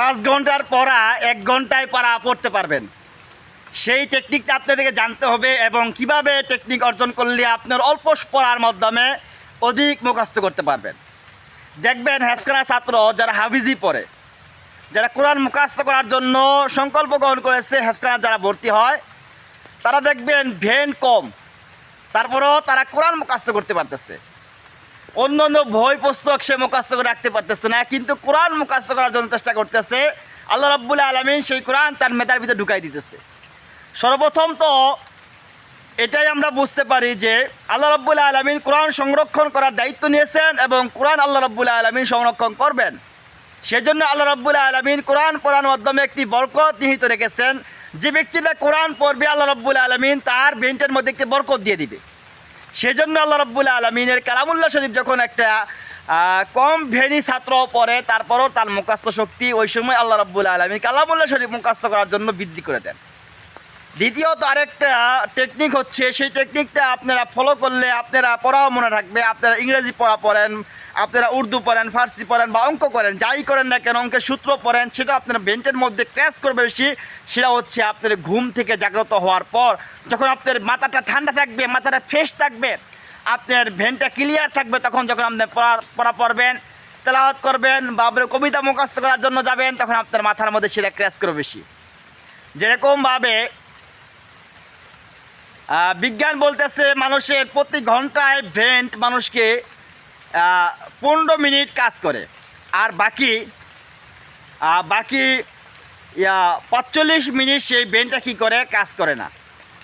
পাঁচ ঘণ্টার পড়া এক ঘন্টায় পড়া পড়তে পারবেন। সেই টেকনিকটা আপনাদেরকে জানতে হবে এবং কীভাবে টেকনিক অর্জন করলে আপনার অল্প পড়ার মাধ্যমে অধিক মুখস্থ করতে পারবেন। দেখবেন হেফখানা ছাত্র যারা হাফিজি পড়ে, যারা কোরআন মুখাস্ত করার জন্য সংকল্প গ্রহণ করেছে হেফখানা যারা ভর্তি হয়, তারা দেখবেন ভেন কম, তারপরেও তারা কোরআন মুখস্থ করতে পারতেছে। অন্য অন্য পুস্তক সে মুখস্থ করে রাখতে পারতেছে না, কিন্তু কোরআন মুখস্থ করার জন্য চেষ্টা করতেছে। আল্লাহ রাব্বুল আলমিন সেই কোরআন তার মেধার ভিতরে ঢুকাই দিতেছে। সর্বপ্রথম তো এটাই আমরা বুঝতে পারি যে আল্লাহ রাব্বুল আলমিন কোরআন সংরক্ষণ করার দায়িত্ব নিয়েছেন এবং কোরআন আল্লাহ রাব্বুল আলমিন সংরক্ষণ করবেন। সেজন্য আল্লাহ রাব্বুল আলমিন কোরআন পড়ার মাধ্যমে একটি বরকত নিহিত রেখেছেন। যে ব্যক্তিটা কোরআন পড়বে, আল্লাহ রাব্বুল আলমিন তার বেন্টের মধ্যে একটি বরকত দিয়ে দিবে। সেজন্য আল্লাহ রব্বুল আলমিনের কালামুল্লাহ শরীফ যখন একটা কম ভেনি ছাত্র পড়ে, তারপরও তার মুখাস্ত শক্তি ওই সময় আল্লাহ রব্বুল আলমী কালামুল্লাহ শরীফ মুখাস্ত করার জন্য বৃদ্ধি করে দেন। দ্বিতীয়ত আরেকটা টেকনিক হচ্ছে, সেই টেকনিকটা আপনারা ফলো করলে আপনারা পড়াও মনে রাখবে আপনারা ইংরেজি পড়া পড়েন আপনারা উর্দু পড়েন, ফার্সি পড়েন বা অঙ্ক করেন, যাই করেন না কেন, অঙ্কের সূত্র পড়েন, সেটা আপনারা বেঞ্চের মধ্যে ক্র্যাশ করবে বেশি, সেটা হচ্ছে আপনার ঘুম থেকে জাগ্রত হওয়ার পর, যখন আপনার মাথাটা ঠান্ডা থাকবে, মাথাটা ফ্রেশ থাকবে, আপনার ভেনটা ক্লিয়ার থাকবে, তখন যখন আপনি পড়া পড়া পড়বেন, তেলাওয়াত করবেন বা আপনার কবিতা মুখস্থ করার জন্য যাবেন, তখন আপনার মাথার মধ্যে সেটা ক্র্যাশ করবে বেশি। যেরকমভাবে বিজ্ঞান বলতেছে মানুষের প্রতি ঘন্টায় ভেন্ট মানুষকে পনেরো মিনিট কাজ করে। আর বাকি বাকি পাঁচচল্লিশ মিনিট সেই ব্রেনটা কী করে? কাজ করে না।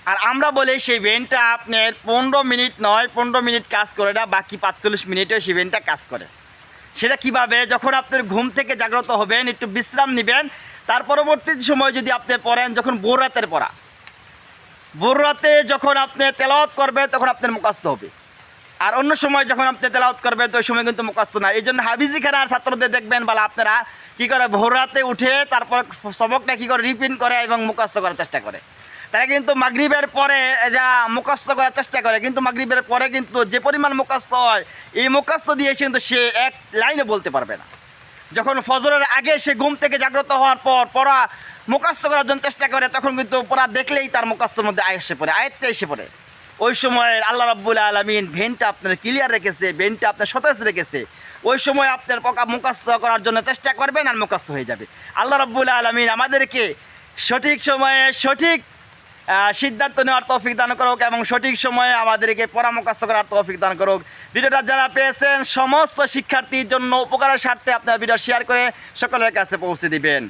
আর আমরা বলি সেই ব্রেনটা আপনার পনেরো মিনিট নয়, পনেরো মিনিট কাজ করে না, বাকি পাঁচচল্লিশ মিনিটেও সেই ব্রেনটা কাজ করে। সেটা কীভাবে? যখন আপনার ঘুম থেকে জাগ্রত হবেন, একটু বিশ্রাম নেবেন, তার পরবর্তী সময় যদি আপনি পড়েন, যখন ভোর রাতের পড়া, ভোর রাতে যখন আপনি তেলাওয়াত করবেন, তখন আপনার মুখস্থ হবে। আর অন্য সময় যখন আপনি তেলাওয়াত করবেন, তো ওই সময় কিন্তু মুখস্থ না। এই জন্য হাবিজি খানার ছাত্রদের দেখবেন, বলা আপনারা কী করে ভোর রাতে উঠে তারপর সবকটা কী করে রিপিন করে এবং মুখস্থ করার চেষ্টা করে। তারা কিন্তু মাগরিবের পরে এটা মুখস্থ করার চেষ্টা করে, কিন্তু মাগরিবের পরে কিন্তু যে পরিমাণ মুখস্থ হয়, এই মুখস্থ দিয়ে কিন্তু সে এক লাইনে বলতে পারবে না। যখন ফজরের আগে সে ঘুম থেকে জাগ্রত হওয়ার পর পড়া মুখস্থ করার জন্য চেষ্টা করে, তখন কিন্তু পড়া দেখলেই তার মুখস্থের মধ্যে এসে পড়ে আয়ত্তে এসে পড়ে। ওই সময় আল্লাহ রাব্বুল আলমিন ভেনটা আপনার ক্লিয়ার রেখেছে, ভেনটা আপনার সতেজ রেখেছে। ওই সময় আপনার পকা মুখস্থ করার জন্য চেষ্টা করবেন আর মুখস্থ হয়ে যাবে। আল্লাহ রাব্বুল আলমিন আমাদেরকে সঠিক সময়ে সঠিক সিদ্ধান্ত নেওয়ার তৌফিক দান করুক এবং সঠিক সময়ে আমাদেরকে পরামর্শ করার তৌফিক দান করুক। ভিডিওটা যারা পেয়েছেন, সমস্ত শিক্ষার্থীর জন্য উপকারের স্বার্থে আপনারা ভিডিও শেয়ার করে সকলের কাছে পৌঁছে দিবেন।